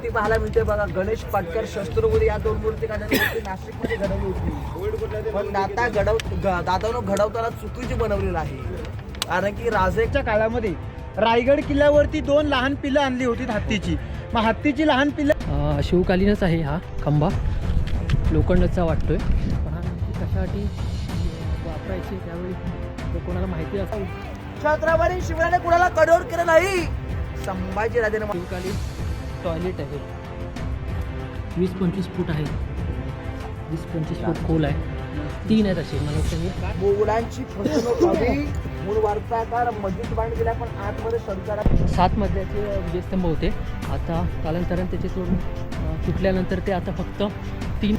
मूर्ती पाहायला मिळते. बघा गणेश पाटकर शस्त्रपुरी या दोन मूर्ती काढण्याची नाशिकमध्ये घडवली होती. पण दाता घडव दादानं घडवताना चुकीची बनवलेलं आहे. कारण की राजे च्या काळामध्ये रायगड किल्ल्यावरती दोन लहान पिल्लं आणली होती हत्तीची. मग हत्तीची लहान पिल्लं शिवकालीनच आहे हा खंबा. लोखंडाचा वाटतोय. पण हा कशासाठी वापरायची त्यावेळी कोणाला माहिती असेल? छत्रपती शिवरायाने कुणाला कडोर केलं नाही? संभाजी राजाने शिवकालीन टॉयलेट आहे. वीस पंचवीस फूट आहे. वीस पंचवीस फूट खोल आहे. तीन आहेत असे मला वाटतं फसवणूक व्हावी वार्ताकार मस्जिद बांध पण आतमध्ये सरकार सात मजल्याचे विजयस्तंभ होते. आता कालांतराने त्याचे सोडून अ, तुटल्यानंतर ते आता फक्त तीन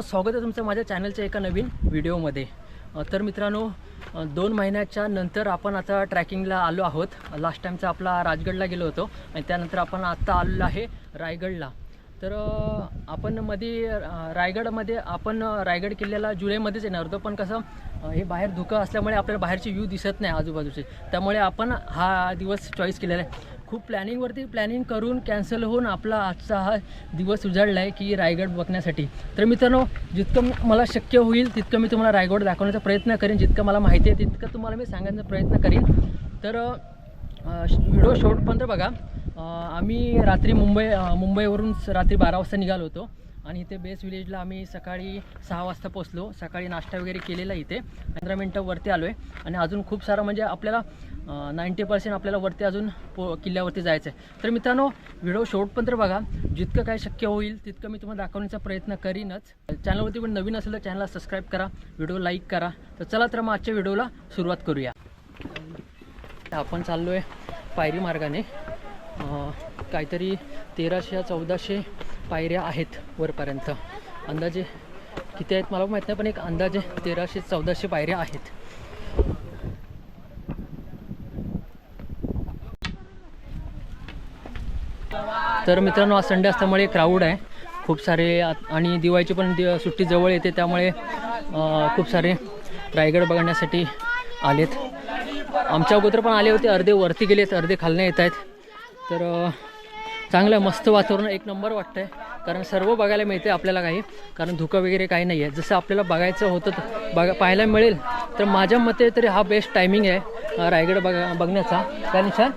मित्रांनो स्वागत आहे तुमचं माझ्या चॅनलच्या एका नवीन व्हिडिओमध्ये. तर मित्रांनो दोन महिन्याच्या नंतर आपण आता ट्रॅकिंगला आलो आहोत. लास्ट टाईमचा आपला राजगडला गेलो होतो आणि त्यानंतर आपण आत्ता आलेलो आहे रायगडला. तर आपण मध्ये रायगडमध्ये आपण रायगड किल्ल्याला जुलैमध्येच येणार होतो. पण कसं हे बाहेर धुकं असल्यामुळे आपल्याला बाहेरचे व्ह्यू दिसत नाही आजूबाजूचे. त्यामुळे आपण हा दिवस चॉईस केलेला आहे. खूप प्लॅनिंगवरती प्लॅनिंग करून कॅन्सल होऊन आपला आजचा हा दिवस उजाडला आहे की रायगड बघण्यासाठी. तर मित्रांनो जितकं मला शक्य होईल तितकं मी तुम्हाला रायगड दाखवण्याचा प्रयत्न करेन. जितकं मला माहिती आहे तितकं तुम्हाला मी सांगण्याचा प्रयत्न करीन. तर श- व्हिडिओ शॉर्टपर्यंत बघा. आम्ही रात्री मुंबई मुंबईवरून रात्री बारा वाजता निघालो होतो. आणि इथे बेस विलेजला आम्ही सकाळी सहा वाजता पोचलो सकाळी नाश्ता वगैरे केलेला इथे. पंधरा मिनटं वरती आलो आहे आणि अजून खूप सारं म्हणजे आपल्याला नाईंटी पर्सेंट आपल्याला वरती अजून पो किल्ल्यावरती जायचं आहे तर मित्रांनो व्हिडिओ शेवटपर्यंत बघा. जितकं काय शक्य होईल तितकं मी तुम्हाला दाखवण्याचा प्रयत्न करीनच. चॅनलवरती पण नवीन असेल तर चॅनलला सबस्क्राईब करा व्हिडिओ लाईक करा. तर चला तर मग आजच्या व्हिडिओला सुरुवात करूया. आपण चाललो आहे पायरी मार्गाने. काहीतरी तेराशे या चौदाशे पायऱ्या आहेत वरपर्यंत. अंदाजे किती आहेत मला माहीत नाही पण एक अंदाजे तेराशे चौदाशे पायऱ्या आहेत. तर मित्रांनो आज संडे असल्यामुळे क्राऊड आहे. खूप सारे आत- आणि दिवाळीची पण दि सुट्टी जवळ येते त्यामुळे खूप सारे रायगड बघण्यासाठी आलेत. आमच्या अगोदर पण आले होते अर्धे वरती गेलेत अर्धे खालने येत आहेत तर चांगलं आहे मस्त वातावरण एक नंबर वाटतं आहे कारण सर्व बघायला मिळते आपल्याला काही. कारण धुकं वगैरे काही नाही आहे जसं आपल्याला बघायचं होतं बघा पाहायला मिळेल. तर माझ्या मते तरी हा बेस्ट टायमिंग आहे रायगड बघा बघण्याचा. काय निशान?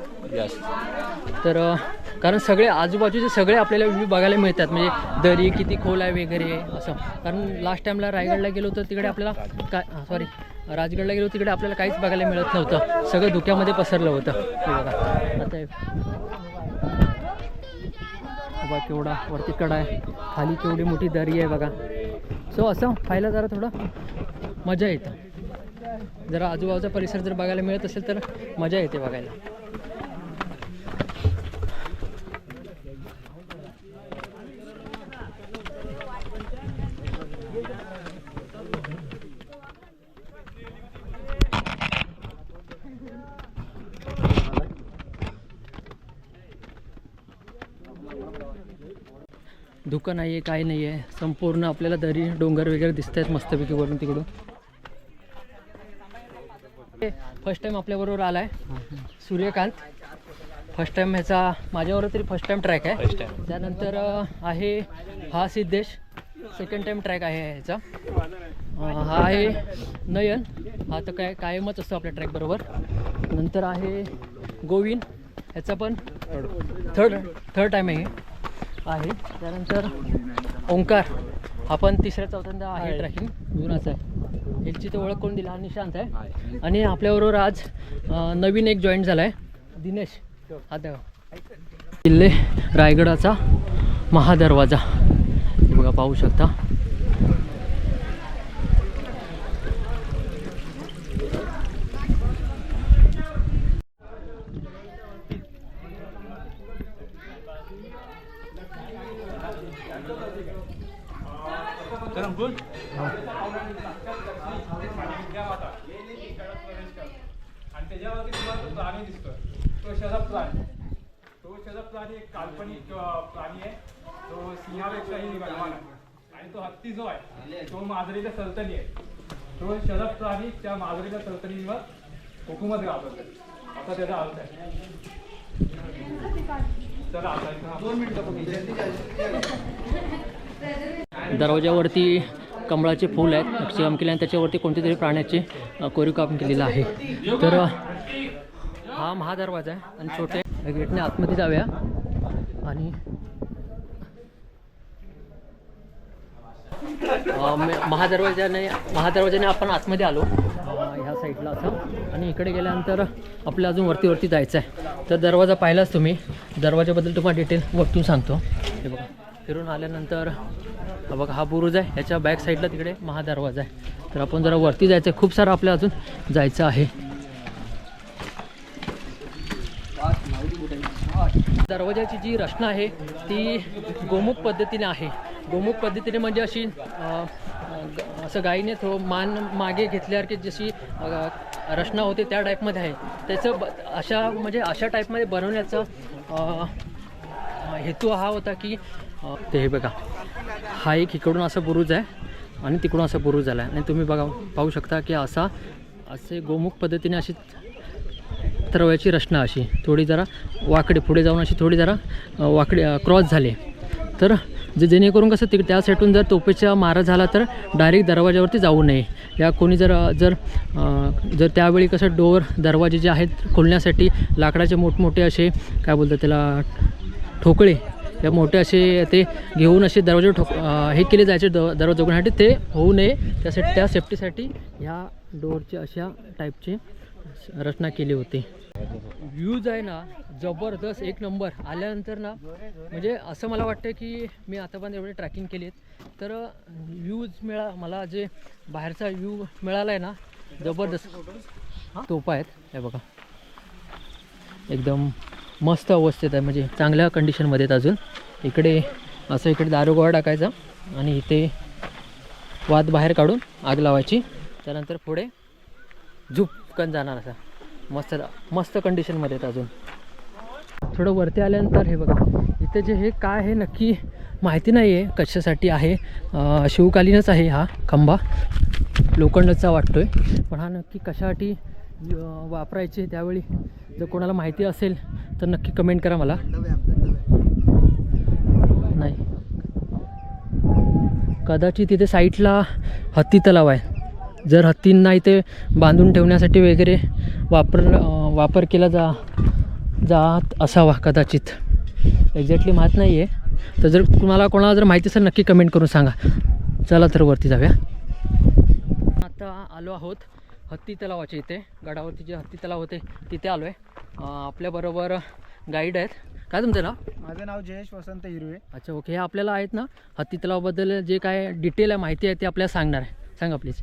तर कारण सगळे आजूबाजूचे सगळे आपल्याला व्ह्यू बघायला मिळतात. म्हणजे दरी किती खोल आहे वगैरे असं. कारण लास्ट टाईमला रायगडला गेलो तर तिकडे आपल्याला काय सॉरी राजगडला गेलो तिकडे आपल्याला काहीच बघायला मिळत नव्हतं. सगळं धुक्यामध्ये पसरलं होतं. बघा. आता बघा केवढा वरती कडा आहे. खाली केवढी मोठी दरी आहे बघा. सो असं पाहिलं जरा थोडं मजा येतं. जरा आजूबाजूचा परिसर जर बघायला मिळत असेल तर मजा येते बघायला. धुकं नाही आहे काही नाही आहे संपूर्ण आपल्याला दरी डोंगर वगैरे दिसत आहेत मस्तपैकी वरून तिकडून. फर्स्ट टाइम आपल्याबरोबर आला आहे सूर्यकांत. फर्स्ट टाइम ह्याचा माझ्याबरोबर तरी फर्स्ट टाइम ट्रॅक आहे. त्यानंतर आहे हा सिद्धेश. सेकंड टाइम ट्रॅक आहे ह्याचा. हा आहे नयन. हा तर काय कायमच असतो आपल्या ट्रॅक बरोबर. नंतर आहे गोविंद. ह्याचा पण थर्ड थर्ड टाइम आहे आहे. त्यानंतर ओंकार. हा पण तिसऱ्या चौथ्यांदा आहे ट्रॅकिंग जुनाच आहे. याची तर ओळख कोण दिला? हा निशांत आहे. आणि आपल्याबरोबर आज नवीन एक जॉईन झाला आहे दिनेश. हा देवा किल्ले रायगडाचा महादरवाजा. हे बघा पाहू शकता आणि त्याच्यावरती तुम्हाला तो प्राणी दिसतोय तो शरद प्राणी तो शरद प्राणी एक काल्पनिक अं, प्राणी आहे तो सिंहापेक्षाही बलवान आहे आणि तो हत्ती जो आहे तो माजरीच्या सलतनी आहे. तो शरद प्राणी त्या माजरीच्या सलतनीवर हुकूमत गाजवतो. असा त्याचा अर्थ आहे. चला आता दरवाजावरती कमळाचे फूल आहेत. नक्षीकाम केले आणि त्याच्यावरती कोणत्या तरी प्राण्याचे अ, कोरीवकाम केलेलं आहे. तर हा महादरवाजा आहे आणि छोटे गेटने आतमध्ये जाऊया. आणि अ, मे- महादरवाजाने महादरवाजाने आपण आतमध्ये आलो. ह्या साईडला असं. आणि इकडे गेल्यानंतर आपल्याला अजून वरती वरती जायचं आहे. तर दरवाजा पाहिलाच तुम्ही. दरवाजाबद्दल तुम्हाला डिटेल वरतून सांगतो. हे बघा. फिरून आल्यानंतर बघा हा बुरुज आहे. ह्याच्या बॅक साईडला तिकडे महादरवाजा आहे. तर आपण जरा वरती जायचं आहे. खूप सारं आपल्या अजून जायचं आहे. दरवाजाची जी रचना आहे ती गोमुख पद्धतीने आहे. गोमुख पद्धतीने म्हणजे अशी असं गायीने थो मान मागे घेतल्यासारखी जशी रचना होते त्या टाईपमध्ये आहे. त्याचं ब अशा म्हणजे अशा टाईपमध्ये बनवण्याचा हेतू हा होता की ते हे बघा. हा एक इकडून असा बुरुज आहे आणि तिकडून असा बुरुज आला आहे. आणि तुम्ही बघा पाहू शकता की असा असे गोमुख पद्धतीने अशी तरवयाची रचना अशी. थोडी जरा वाकडे पुढे जाऊन अशी थोडी जरा वाकडी वाकडे क्रॉस झाले. तर जे जेणेकरून कसं तिकडे त्या साईडून जर तोपेचा मारा झाला तर डायरेक्ट दरवाजावरती जाऊ नये. या कोणी जर जर जर त्यावेळी कसं डोअर दरवाजे जे आहेत खोलण्यासाठी लाकडाचे मोठमोठे असे काय बोलतात त्याला ठोकळे या मोठे असे ते घेऊन असे दरवाजे ठोक हे केले जायचे द दरवाजा उघडण्यासाठी. ते होऊ नये. त्यासाठी त्या सेफ्टीसाठी ह्या डोअरचे अशा टाईपचे रचना केली होती. व्ह्यूज आहे ना जबरदस्त एक नंबर. आल्यानंतर ना म्हणजे असं मला वाटतं की मी आतापर्यंत एवढे ट्रॅकिंग केली आहेत तर व्ह्यूज मिळा मला जे बाहेरचा व्ह्यू मिळाला आहे ना जबरदस्त. तोपा आहेत. हे बघा. एकदम मस्त अवस्थेत आहे. म्हणजे चांगल्या कंडिशनमध्ये आहेत अजून. इकडे असं इकडे दारुगोळा टाकायचा आणि इथे वाद बाहेर काढून आग लावायची. त्यानंतर पुढे झुपकन जाणार असा. मस्त मस्त कंडिशनमध्ये आहेत अजून. थोडं वरती आल्यानंतर हे बघा इथे जे हे काय आहे नक्की माहिती नाही आहे कशासाठी आहे. शिवकालीनच आहे हा खंबा. लोखंडचा वाटतो आहे पण हा नक्की कशासाठी वापरायचे त्यावेळी जर कोणाला माहिती असेल तर नक्की कमेंट करा मला. नाही. कदाचित तिथे साईटला हत्ती तलाव आहे. जर हत्तींना इथे बांधून ठेवण्यासाठी वगैरे वापर वापर केला जा जात असावा कदाचित. एक्झॅक्टली माहीत नाही आहे तर जर तुम्हाला कोणाला जर माहिती असेल नक्की कमेंट करून सांगा. चला तर वरती जाऊया. आता आलो आहोत हत्ती तलावाच्या इथे. गडावरती जे हत्ती तलाव होते तिथे आलो आहे आपल्याबरोबर गाईड आहेत. काय तुमचं नाव? माझं नाव जयेश वसंत हिरवे. अच्छा ओके हे आपल्याला आहेत ना हत्ती तलावाबद्दल जे काय डिटेल आहे माहिती आहे ते आपल्याला सांगणार आहे. सांगा प्लीज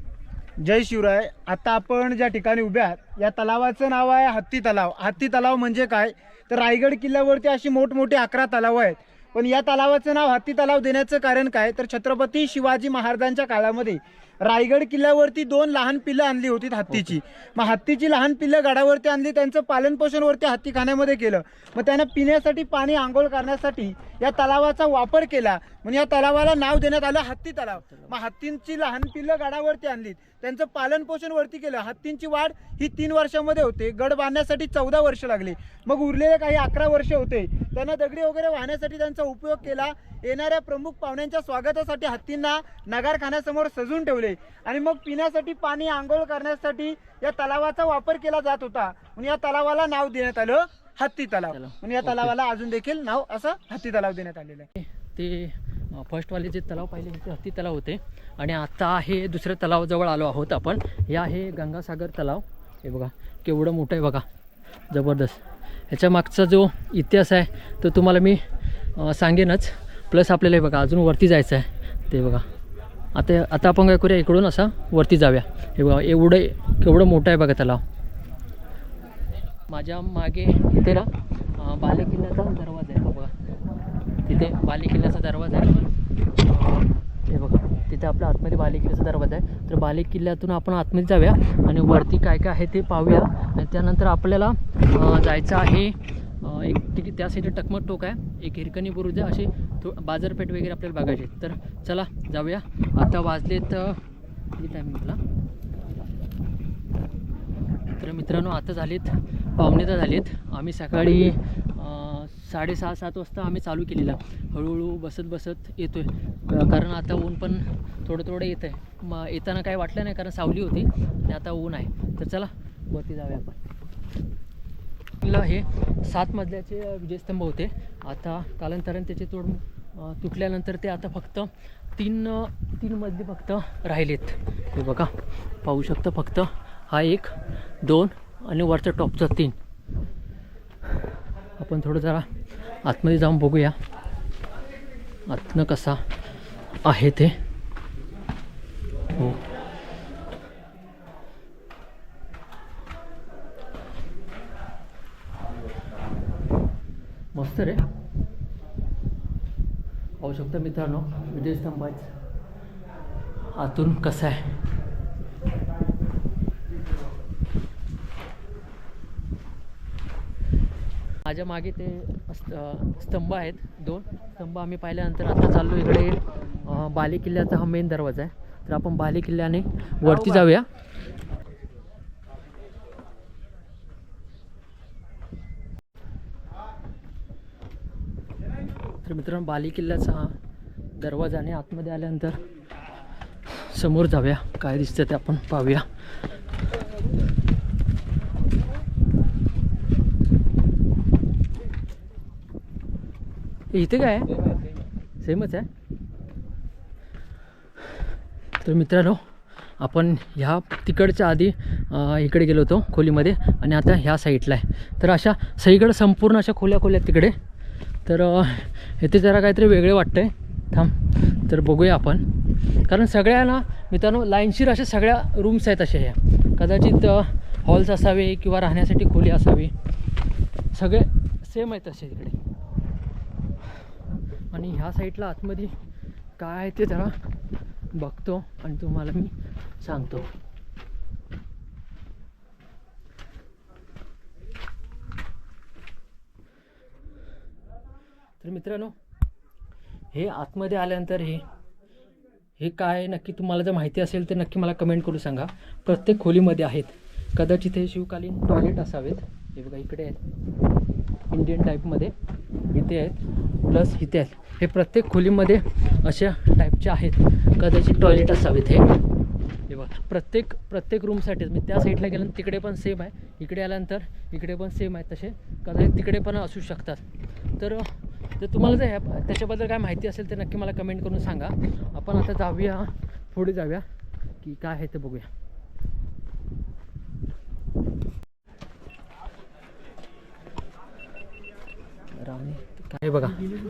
जय शिवराय. आता आपण ज्या ठिकाणी उभे आहात या तलावाचं नाव आहे हत्ती तलाव. हत्ती तलाव म्हणजे काय? तर रायगड किल्ल्यावरती अशी मोठमोठी अकरा तलाव आहेत. पण या तलावाचं नाव हत्ती तलाव देण्याचं कारण काय? तर छत्रपती शिवाजी महाराजांच्या काळामध्ये रायगड किल्ल्यावरती दोन लहान पिल्लं आणली होती हत्तीची. मग हत्तीची लहान पिल्लं गडावरती आणली त्यांचं पालनपोषणवरती हत्तीखान्यामध्ये केलं. मग त्यांना पिण्यासाठी पाणी आंघोळ करण्यासाठी या तलावाचा वापर केला. म्हणून या तलावाला नाव देण्यात आलं हत्ती तलाव. मग हत्तींची लहान पिल्लं गडावरती आणलीत. त्यांचं पालन पोषण वरती केलं. हत्तींची वाढ ही तीन वर्षामध्ये होते. गड बांधण्यासाठी चौदा वर्ष लागली. मग उरलेले काही अकरा वर्ष होते. त्यांना दगडी वगैरे वाहण्यासाठी त्यांचा उपयोग केला. येणाऱ्या प्रमुख पाहुण्यांच्या स्वागतासाठी हत्तींना नगारखान्यासमोर सजून ठेवले. आणि मग पिण्यासाठी पाणी आंघोळ करण्यासाठी या तलावाचा वापर केला जात होता. म्हणून या तलावाला नाव देण्यात आलं हत्ती तलाव. म्हणून या तलावाला अजून देखील नाव असं हत्ती तलाव देण्यात आलेलं आहे. ते फर्स्टवाले जे तलाव पाहिले ते हत्ती तलाव होते आणि आता आहे दुसऱ्या तलावाजवळ आलो आहोत आपण. हे आहे गंगासागर तलाव. हे बघा केवढं मोठं आहे बघा. जबरदस्त. ह्याच्या मागचा जो इतिहास आहे तो तुम्हाला मी सांगेनच. प्लस आपल्याला हे बघा अजून वरती जायचं आहे. ते बघा. आता आता आपण काय करूया इकडून असा वरती जाऊया. हे बघा एवढं केवढं मोठं आहे बघा तलाव. माझ्या मागे इथे ना बालेकिल्ल्याचा दरवाजा आहे बघा. तिथे बालेकिल्ल्याचा दरवाजा आहे. हे बघा तिथे आपला आपल्या आतमध्ये बाले किल्ल्याचा दरवाजा आहे. तर बाले किल्ल्यातून आपण आतमध्ये जाऊया आणि वरती काय काय आहे ते पाहूया. आणि त्यानंतर आपल्याला जायचं आहे एक तिकीट त्या साईडला टकमक टोक आहे एक हिरकणी बुरुज आहे असे थो बाजारपेठ वगैरे आपल्याला बघायचे तर चला जाऊया. आता वाजलेत अं, किती टायमिंगला तर मित्रांनो आता झालेत पाहुणे तर झालेत. आम्ही सकाळी साडेसहा सात वाजता आम्ही चालू केलेला. हळूहळू बसत बसत येतो आहे कारण आता ऊन पण थोडं थोडं येतं आहे मग येताना काय वाटलं नाही कारण सावली होती. आणि आता ऊन आहे. तर चला वरती जाऊया आपण. ला हे सात मजल्याचे विजयस्तंभ होते. आता कालांतराने त्याचे तोड तुटल्यानंतर ते आता फक्त तीन तीन मजली फक्त राहिलेत. हे बघा पाहू शकतं फक्त हा एक दोन आणि वरचा टॉपचा तीन. आपण थोडं जरा आतमध्ये जाऊन बघूया. आतनं कसा आहे ते. हो. मस्त रे. पाहू शकता मित्रांनो विजयस्तंभाच आतून कसा आहे? माझ्या मागे ते स्त- स्तंभ आहेत दोन. स्तंभ आम्ही पाहिल्यानंतर आता चाललो इकडे बाली बाले किल्ल्याचा हा मेन दरवाजा आहे. तर आपण बाले किल्ल्याने वरती जाऊया. तर मित्रांनो बाली किल्ल्याचा हा दरवाजाने आतमध्ये आल्यानंतर समोर जाऊया. काय दिसतं ते आपण पाहूया. इथे काय आहे सेमच आहे तर मित्रांनो आपण ह्या तिकडच्या आधी इकडे गेलो होतो खोलीमध्ये आणि आता ह्या साईडला आहे. तर अशा सगळीकडे संपूर्ण अशा खोल्या खोल्या तिकडे. तर इथे जरा काहीतरी वेगळे वाटतं आहे थांब. तर बघूया आपण. कारण सगळ्या ना मित्रांनो लाईनशीर अशा सगळ्या रूम्स आहेत अशा ह्या. कदाचित हॉल्स असावे किंवा राहण्यासाठी खोली असावी. सगळे सेम आहेत असे तिकडे आणि ह्या साईडला आतमध्ये काय आहे ते जरा बघतो आणि तुम्हाला मी सांगतो. तर मित्रांनो हे आतमध्ये आल्यानंतर हे हे काय नक्की तुम्हाला जर माहिती असेल तर नक्की मला कमेंट करून सांगा. प्रत्येक खोलीमध्ये आहेत. कदाचित हे शिवकालीन टॉयलेट असावेत. हे बघा इकडे आहेत. इंडियन टाईपमध्ये इथे आहेत. प्लस इथे आहेत. हे प्रत्येक खोलीमध्ये अशा टाईपचे आहेत. कदाचित टॉयलेट असावेत हे. हे बघा. प्रत्येक प्रत्येक रूमसाठी मी त्या साईडला गेल्यानंतर तिकडे पण सेम आहे. इकडे आल्यानंतर इकडे पण सेम आहे तसे. कदाचित तिकडे पण असू शकतात. तर जर तुम्हाला जर ह्या त्याच्याबद्दल काय माहिती असेल तर नक्की मला कमेंट करून सांगा. आपण आता जाऊया पुढे जाऊया. की काय आहे ते बघूया. हे बघा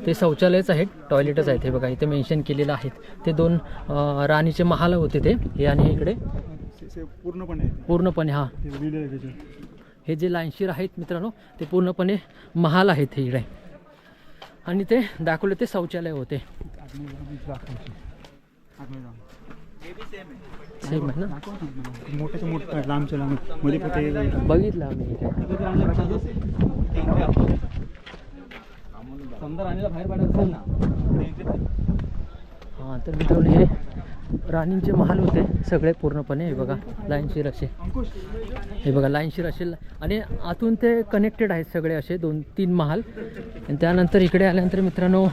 ते शौचालयच आहेत टॉयलेटच आहेत. हे बघा इथे मेन्शन केलेलं आहेत. ते दोन राणीचे महाल होते ते. हे आणि इकडे पूर्णपणे. पूर्णपणे हा. हे जे लाईनशीर आहेत मित्रांनो ते पूर्णपणे महाल आहेत हे इकडे. आणि ते दाखवले ते शौचालय होते. सेम आहे ना मोठ्याच्या मोठं लांबच्या लांबमध्ये पण ते बघितलं आम्ही इथे समजा राणीला बाहेर पाडायचं असेल ना हां तर मित्रांनो हे राणींचे महाल होते सगळे पूर्णपणे हे बघा लाईनशीर असे. हे बघा लाईनशीर असे. आणि आतून ते कनेक्टेड आहेत सगळे असे दोन तीन महाल. आणि त्यानंतर इकडे आल्यानंतर मित्रांनो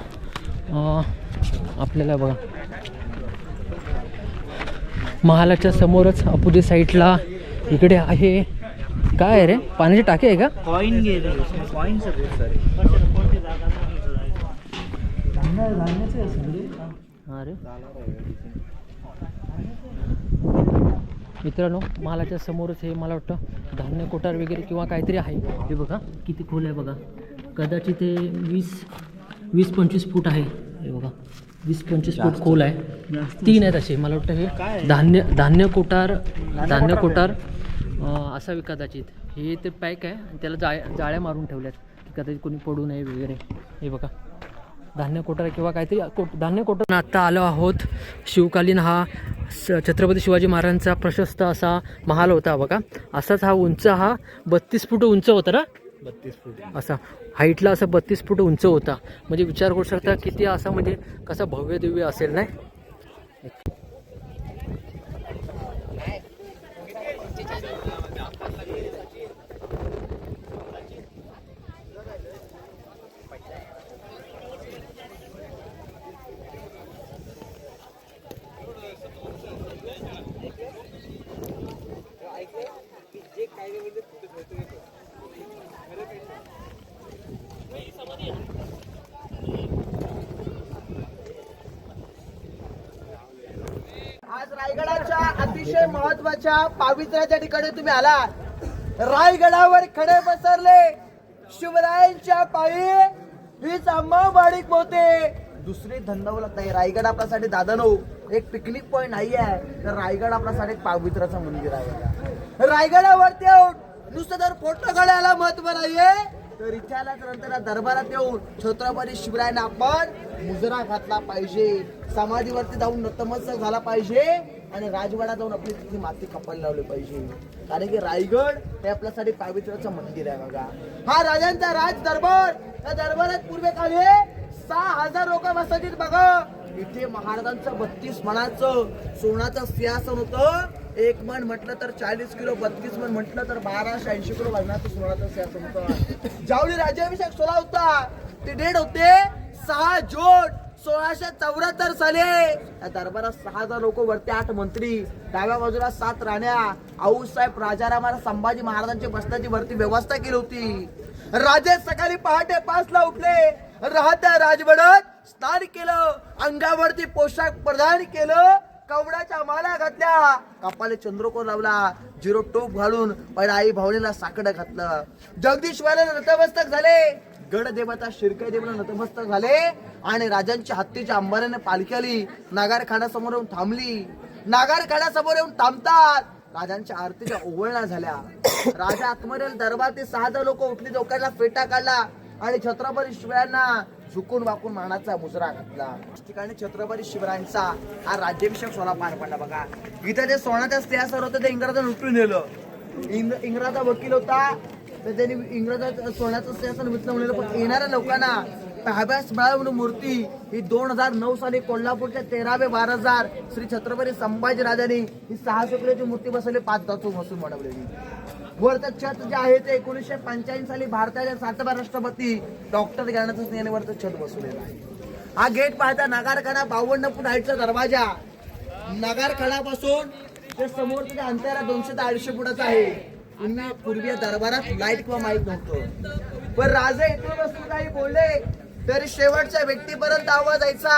आपल्याला बघा महालाच्या समोरच अपोजिट साईडला इकडे आहे. काय आहे रे? पाण्याची टाकी आहे का? कॉईन कॉईन सगळे. अरे. मित्रांनो महालाच्या समोरच हे मला वाटतं धान्य कोठार वगैरे किंवा काहीतरी आहे. हे बघा किती खोल आहे बघा. कदाचित ते वीस वीस पंचवीस फूट आहे. हे बघा वीस पंचवीस फूट खोल आहे. तीन आहेत असे. मला वाटतं हे धान्य धान्य कोठार धान्य कोठार अं, असावी कदाचित. हे ते पॅक आहे आणि त्याला जाळ्या जाळ्या मारून ठेवल्यात. कदाचित कोणी पडू नये वगैरे. हे बघा. धान्य कोठार किंवा काहीतरी कोट धान्य कोठार आत्ता आलो आहोत. शिवकालीन हा छत्रपती शिवाजी महाराजांचा प्रशस्त असा महाल होता बघा. असाच हा उंच हा बत्तीस फूट उंच होता ना? बत्तीस फूट. असा. हाईटला असा बत्तीस फूट उंच होता. म्हणजे विचार करू शकता किती असा म्हणजे कसा भव्य दिव्य असेल नाही? आज रायगडाच्या अतिशय महत्त्वाच्या पावित्र्याच्या ठिकाणी तुम्ही आला रायगडावर खडे पसरले. शिवरायांच्या पायी हीच अंबाबाडी होते दुसरी धंदावं लागत आहे रायगड आपल्यासाठी दादा नऊ. एक पिकनिक पॉइंट नाही आहे तर रायगड आपल्यासाठी एक पावित्र्याचं मंदिर आहे. रायगडावरती नुसतं तर फोटो काढायला महत्त्व नाहीये. तर इथे नंतर दरबारात येऊन छत्रपती शिवरायांना आपण मुजरा घातला पाहिजे. समाधीवरती जाऊन नतमस्तक झाला पाहिजे आणि राजवाडा जाऊन आपली तिथे माती कपाल लावली पाहिजे. कारण की रायगड हे आपल्यासाठी पावित्र्याचं मंदिर आहे बघा. हा राजांचा राज दरबार या दरबारात पूर्वेकाळी सहा हजार लोक बसायचे बघा. इथे महाराजांचं बत्तीस मणाचं सोनाचं सिंहासन होतं. एक मन म्हटलं तर चाळीस किलो बत्तीस मन म्हटलं तर बाराशे ऐंशी किलो वजनाचं सोळाचं सिंहासन होतं. ज्यावेळी राज्याभिषेक सोळा होता. ते डेट होते सहा जून सोळाशे चौऱ्याहत्तर साली. या दरबारात सहा हजार लोक वरती आठ मंत्री डाव्या बाजूला सात राण्या. आऊसाहेब राजारामाला संभाजी महाराजांची बसण्याची वरती व्यवस्था केली होती. राजे सकाळी पहाटे पाच ला उठले. राहत्या राजवडत स्नान केलं. अंगावरती पोशाख प्रदान केलं. कवडाच्या माला घातल्या. कपाले चंद्रकोर लावला. झिरो टोप घालून पहिला आई भावनेला साकडं घातलं. जगदीश्वराला नतमस्तक झाले. गड देवता शिरकाई देवाला नतमस्तक झाले. आणि राजांच्या हत्तीच्या अंबाऱ्याने पालखी आली. नागारखान्यासमोर येऊन थांबली. नागारखानासमोर येऊन थांबतात. राजांच्या आरतीच्या ओवळण्या झाल्या. राजा आत्मरेल दरबार सहा लोक उठली डोक्याला फेटा काढला. आणि छत्रपती शिवरायांना झुकून वाकून मानाचा मुजरा घातला. ठिकाणी छत्रपती शिवरायांचा हा राज्याभिषेक सोहळा पार पडला बघा. इथं जे सोन्याच्या स्त्रियासर होतं ते इंग्रजांनी लुटून नेलं. इंग्र- इंग्रजा वकील होता. तर त्यांनी इंग्रजाचं सोन्याचं सिंहासन विकलं म्हणलं पण येणाऱ्या लोकांना ताब्यास मिळावी म्हणून मूर्ती ही दोन हजार नऊ साली कोल्हापूरच्या तेरावे बारा हजार श्री छत्रपती संभाजी राजांनी ही सहा शुक्लाची मूर्ती बसवली पाच धातू बसून बनवलेली. वरचं छत जे आहे ते एकोणीसशे पंच्याऐंशी साली भारताच्या सातव्या राष्ट्रपती डॉक्टर ज्ञानाचं स्नेहाने वरचं छत बसवलेलं आहे. हा गेट पाहता नगारखाना बावन्न फूट हाईटचा दरवाजा. नगारखानापासून ते समोर तुझ्या दोनशे ते अडीचशे फुटाचा आहे. पूर्वी पूर्वी दरबारात लाइट किंवा माहीत नव्हतं. पण राजे इथून बसून काही बोलले तरी शेवटच्या व्यक्तीपर्यंत आवाज यायचा.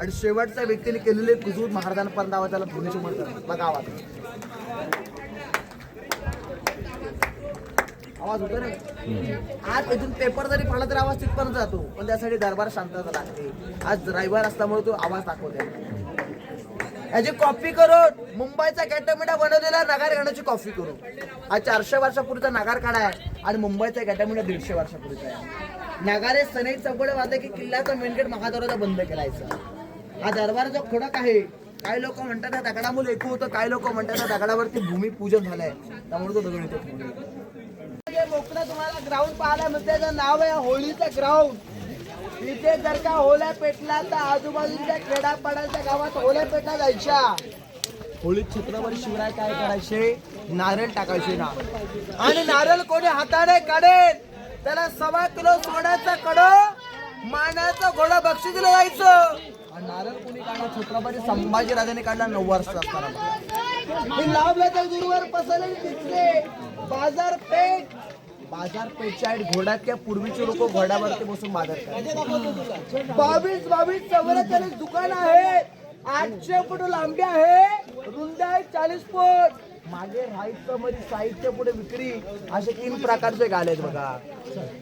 आणि शेवटच्या व्यक्तीने केलेले कुजूर महाराजांपर्यंत आवाजाला त्याला बघावा बघा आवाज होतो ना? आज अजून पेपर जरी पडला तरी आवाज तिथपर्यंत जातो. पण त्यासाठी दरबार शांतता लागते आज रविवार असल्यामुळे तो आवाज दाखवते याची कॉपी करून मुंबईचा कॅटमिडा बनवलेला नगार गाण्याची कॉफी करू हा चारशे वर्षापूर्वीचा नगार काढा आहे आणि मुंबईचा कॅटमिडा दीडशे वर्षापूर्वीचा आहे. नगारे सनई चौकडे वाजले की किल्ल्याचा मेनगेट महादरवाजा बंद केलायचा. हा दरबाराचा खडक आहे. काही लोक म्हणतात त्या दगडामुळे एकू होतं. काही लोक म्हणतात त्या दगडावरती भूमिपूजन झालंय. त्यामुळे तो दगड येतो मोकळं तुम्हाला ग्राउंड पाहायला मिळते त्याचं नाव आहे होळीचं ग्राउंड इथे जर का होल्या पेटला तर आजूबाजूच्या खेडापाड्याच्या गावात होल्या पेटला जायच्या. होळीत छत्रपती शिवराय काय करायचे? नारळ टाकायचे ना. आणि नारळ कोणी हाताने काढेल? त्याला सव्वा किलो सोन्याचा कड मानाचं घोडा बक्षी दिलं जायचं. नारळ कोणी काढला? छत्रपती संभाजी राजाने काढला नऊ वर्ष असताना हे तर गुरुवार पसरले तिथले बाजारपेठ बाजारपेठच्या आहेत घोड्यात त्या पूर्वीचे लोक घोड्यावरती बसून बाजार बावीस बावीस चौवेचाळीस दुकान आहे आठशे फुट लांबी आहे. रुंद आहे चाळीस फुट. मागे राहायचं मध्ये साहित्य पुढे विक्री. असे तीन प्रकारचे गाले आहेत बघा.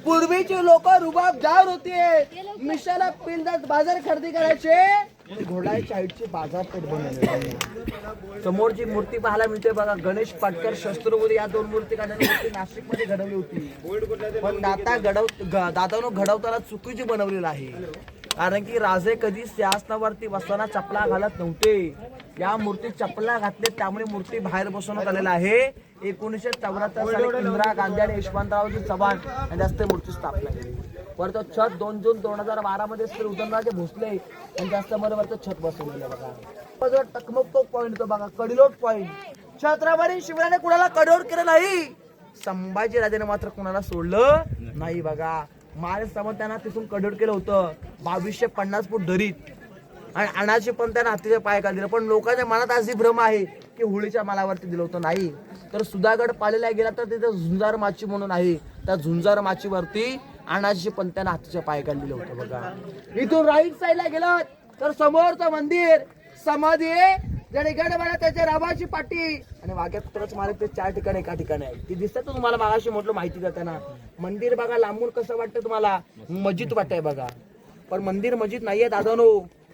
पूर्वीचे लोक रुबाब जार होते. मिशाला पिंजात बाजार खरेदी करायचे. म्हणजे घोड्याच्या साईडची बाजारपेठ बनवली. समोरची मूर्ती पाहायला मिळते बघा गणेश पाटकर शस्त्रबुद्धी या दोन मूर्ती काढण्याची घडवली होती. पण दाता घडव दादानं घडवताना चुकीची बनवलेलं आहे. कारण की राजे कधी सिंहासनावरती बसताना चपला घालत नव्हते. या मूर्ती चपला घातले त्यामुळे मूर्ती बाहेर बसवण्यात आलेला आहे. एकोणीसशे चौऱ्याहत्तर साली इंदिरा गांधी आणि यशवंतरावजी चव्हाण यांनी जास्त मूर्ती स्थापना केली. परत छत दोन जून दोन हजार बारा मध्ये उदयनराजे भोसले. आणि जास्त वरचं छत बसवलेलं बघा. जो टकमक पॉईंट तो बघा कडिलोट पॉईंट छत्रपती शिवराने कुणाला कडोड केलं नाही? संभाजी राजाने मात्र कुणाला सोडलं नाही बघा. महाराज त्यांना तिथून कडोड केलं होतं. बावीसशे पन्नास फूट धरीत. आणि अनाशी पण त्यांना हातीच्या पाय का दिलं. पण लोकांच्या मनात अशी भ्रम आहे की होळीच्या मालावरती दिलं होतं नाही. तर सुधागड पालेला गेला तर तिथे झुंजार माची म्हणून आहे. त्या झुंजार माचीवरती अनाजी पण त्यांना पाय दिलं होते बघा. इथून राईट साईडला गेलात तर समोरचं मंदिर समाधी आहे. ज्याने बघा त्याच्या राबाची पाटी. आणि वाघ्या कुत्राच मारत ते चार ठिकाणी एका ठिकाणी आहे ती दिसतं तुम्हाला मागाशी म्हटलं माहिती देताना. मंदिर बघा लांबून कसं वाटतं तुम्हाला? मस्जिद वाटतंय बघा. पण मंदिर मस्जिद नाहीये दादानो.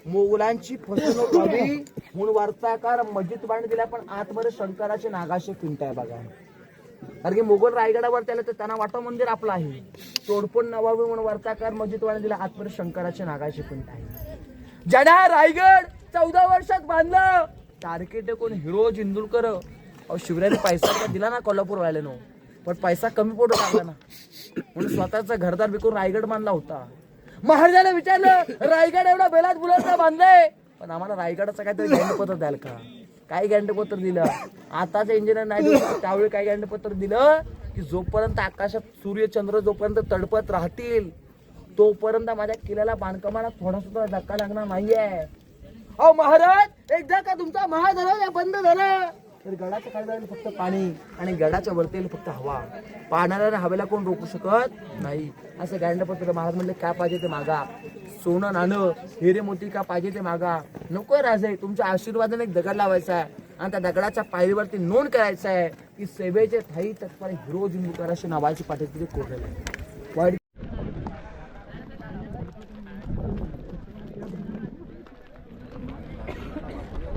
मोगलांची फसवणूक व्हावी म्हणून वार्ताकार मस्जिद बांध दिला पण आतमध्ये शंकराचे नागाशे पिंट आहे बघा. कारण की मोगल रायगडावर त्याला तर त्यांना वाटतं मंदिर आपलं आहे. तोडफोड नवावी म्हणून वर्ताकार मस्जिद दिला. आतमध्ये शंकराचे नागाचे पिंट आहे. ज्याने रायगड चौदा वर्षात बांधलं. तारखे कोण? हिरो जिंदुलकर. अहो शिवरायाने पैसा तर दिला ना कोल्हापूर वाल्यानं. पण पैसा कमी पडू लागला ना. म्हणून स्वतःचा घरदार विकून रायगड बांधला होता. महाराजाने विचारलं रायगड एवढा बेलात बुलाचा बांधलाय? पण आम्हाला रायगडाचं काहीतरी गॅरंटीपत्र द्याल का? काय गॅरंटीपत्र दिलं? आताचं इंजिनियर नाही त्यावेळी काय गॅरंटीपत्र दिलं? की जोपर्यंत आकाशात सूर्य चंद्र जोपर्यंत तडपत राहतील तोपर्यंत माझ्या किल्ल्याला बांधकामाला थोडा सुद्धा धक्का लागणार नाहीये. अहो महाराज एकदा का तुमचा महादरवाजा बंद झाला? तर गडाच्या खाली जाईल फक्त पाणी आणि गडाच्या वरती येईल फक्त हवा. पाहणाऱ्या हवेला कोण रोखू शकत नाही. असं गॅरंटीपत्र महाराज म्हणले काय पाहिजे ते मागा? सोनं नाणं हिरे मोती का पाहिजे ते मागा? नको राजे तुमच्या आशीर्वादाने एक दगड लावायचा आहे आणि त्या दगडाच्या पायरीवरती नोंद करायचं आहे की सेवेचे थाई तत्पर हिरो जिंबूकर अशी नावाची पाठी तिथे कोरलेली आहे वाईट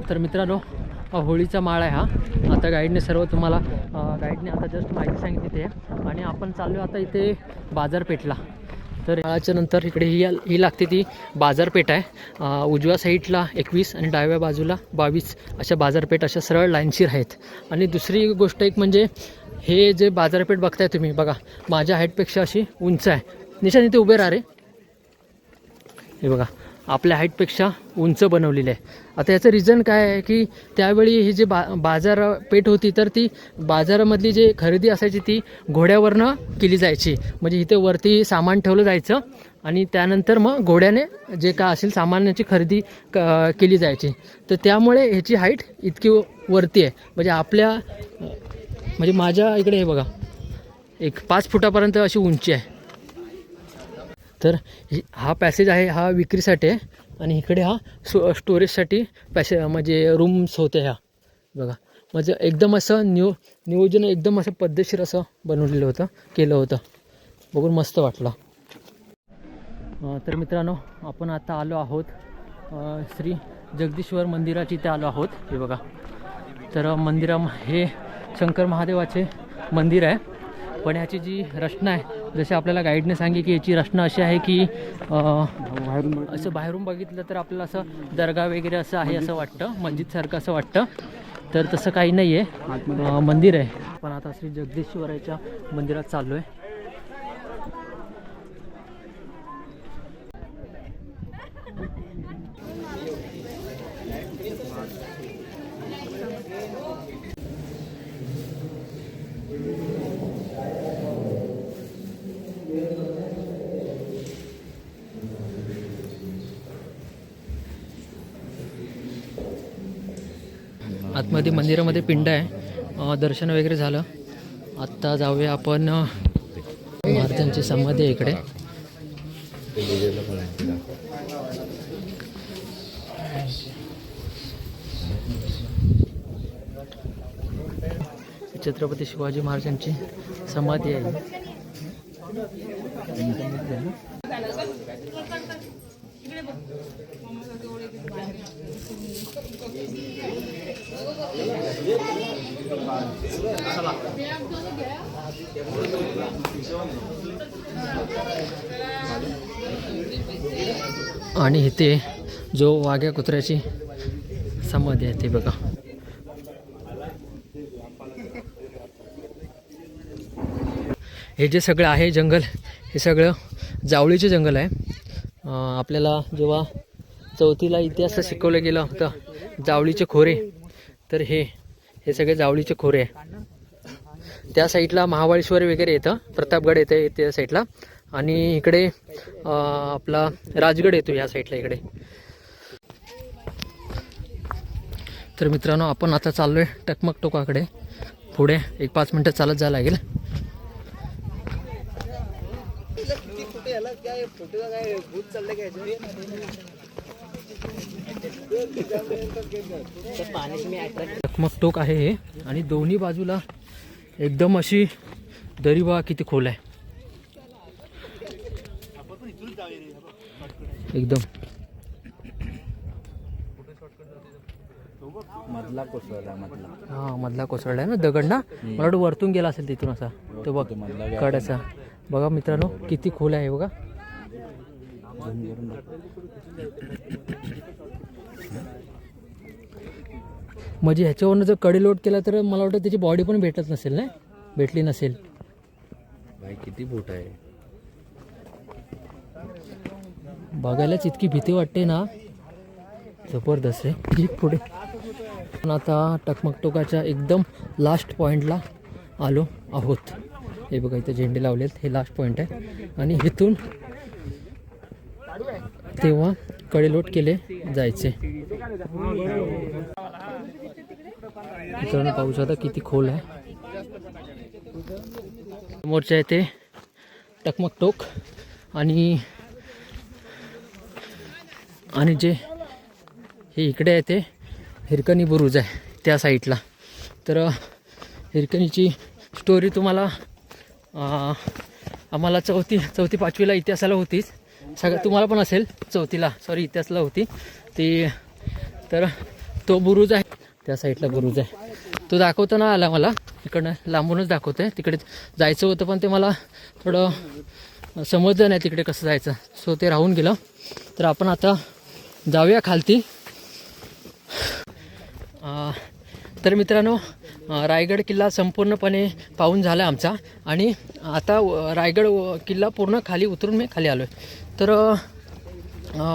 तर मित्रांनो होळीचा माळ आहे हा. आता गाईडने सर्व तुम्हाला गाईडने आता जस्ट माहिती सांगितली ते आणि आपण चाललो आता इथे बाजारपेठला. तर माळाच्या नंतर इकडे ही ही लागते ती बाजारपेठ आहे. उजव्या साईडला एकवीस आणि डाव्या बाजूला बावीस अशा बाजारपेठ अशा सरळ लाईनशीर आहेत. आणि दुसरी गोष्ट एक म्हणजे हे जे बाजारपेठ बघताय तुम्ही बघा माझ्या हाईटपेक्षा अशी उंच आहे. निशान इथे उभे राहा रे. हे बघा आपल्या हाईटपेक्षा उंच बनवलेली आहे. आता याचं रिझन काय आहे की त्यावेळी ही जी बा बाजारपेठ होती तर ती बाजारामधली जी खरेदी असायची ती घोड्यावरनं केली जायची. म्हणजे इथे वरती सामान ठेवलं जायचं आणि त्यानंतर मग घोड्याने जे काय असेल सामानाची खरेदी क केली जायची. तर त्यामुळे ह्याची हाईट इतकी वरती आहे. म्हणजे आपल्या म्हणजे माझ्या इकडे हे बघा एक पाच फुटापर्यंत अशी उंची आहे. तर हा पॅसेज आहे हा विक्रीसाठी आहे आणि इकडे हा स्टो स्टोरेजसाठी पॅसे म्हणजे रूम्स होते ह्या. बघा म्हणजे एकदम असं नियो नियोजन एकदम असं पद्धतशीर असं बनवलेलं होतं केलं होतं. बघून मस्त वाटलं. तर मित्रांनो आपण आता आलो आहोत श्री जगदीश्वर मंदिराची इथे आलो आहोत. हे बघा. तर मंदिरा हे शंकर महादेवाचे मंदिर आहे. पण ह्याची जी रचना आहे जसे आपल्याला गाईडने सांगे की याची रचना अशी आहे की असं बाहेरून बघितलं तर आपल्याला असं दर्गा वगैरे असं आहे असं वाटतं मस्जिदसारखं असं वाटतं. तर तसं काही नाही आहे मंदिर आहे. पण आता श्री जगदीश्वराच्या मंदिरात चाललो आहे आतमध्ये मंदिरामध्ये पिंड आहे. दर्शन वगैरे झालं. आत्ता जाऊया आपण महाराजांची समाधी आहे इकडे. छत्रपती शिवाजी महाराजांची समाधी आहे. आणि इथे जो वाघ्या कुत्र्याची समाधी आहे ते बघा. हे जे सगळं आहे जंगल हे सगळं जावळीचे जंगल आहे. आपल्याला जेव्हा चौथीला इतिहास शिकवलं गेलं होतं जावळीचे खोरे तर हे हे सगळे जावळीचे खोरे आहे. त्या साईडला महाबळेश्वर वगैरे येतं प्रतापगड येतं त्या साईडला आणि इकडे आपला राजगड येतो या साईडला इकडे. तर मित्रांनो आपण आता चाललो आहे टकमक टोकाकडे पुढे एक पाच मिनटं चालत जायला लागेल. टकमक टोक आहे हे. आणि दोन्ही बाजूला एकदम अशी दरीबा किती खोल आहे. एकदम. हा मधला कोसळला आहे ना दगड ना? मला वाटतं वरतून गेला असेल तिथून असा. तो बघ कडाचा बघा मित्रांनो किती खोल आहे बघा. म्हणजे ह्याच्यावरनं जर कडे लोड केला तर मला वाटतं त्याची बॉडी पण भेटत नसेल ना भेटली नसेल. भाई किती बोट आहे? बघायलाच इतकी भीती वाटते ना. जबरदस्त आहे. ठीक पुढे. पण आता टकमकटोकाच्या एकदम लास्ट पॉईंटला आलो आहोत. हे बघा इथे झेंडे लावलेत. हे लास्ट पॉईंट आहे. आणि इथून तेव्हा कडेलोट केले जायचे. मित्रांनो पाहू शकता किती खोल आहे. समोरच्या इथे टकमक टोक आणि आणि जे हे इकडे आहे ते हिरकणी बुरुज आहे त्या साईडला. तर हिरकणीची स्टोरी तुम्हाला आम्हाला चौथी चौथी पाचवीला इतिहासाला होतीच. सगळं तुम्हाला पण असेल चौथीला. सॉरी इतिहासाला होती. ती तर तो बुरुज आहे. त्या साईडला बुरुज आहे. तो दाखवता ना आला मला. इकडनं लांबूनच दाखवतो आहे तिकडे जायचं होतं पण ते मला थोडं समजलं नाही तिकडे कसं जायचं. सो ते राहून गेलं. तर आपण आता जाऊया खालती. तर मित्रांनो रायगड किल्ला संपूर्णपणे पाहून झाला आमचा. आणि आता व- रायगड व- किल्ला पूर्ण खाली उतरून मी खाली आलो आहे तर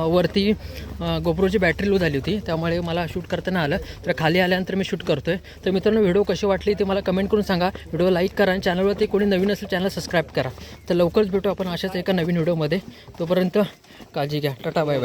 वरती अं, गोप्रोची बॅटरी लो झाली होती. त्यामुळे मला शूट करताना आलं. तर खाली आल्यानंतर मी शूट करतो आहे तर मित्रांनो व्हिडिओ कशी वाटली ते मला कमेंट करून सांगा. व्हिडिओ लाईक करा आणि चॅनलवरती कोणी नवीन असेल चॅनल सबस्क्राईब करा. तर लवकरच भेटू आपण अशाच एका नवीन व्हिडिओमध्ये तोपर्यंत काळजी घ्या. Tata bye bye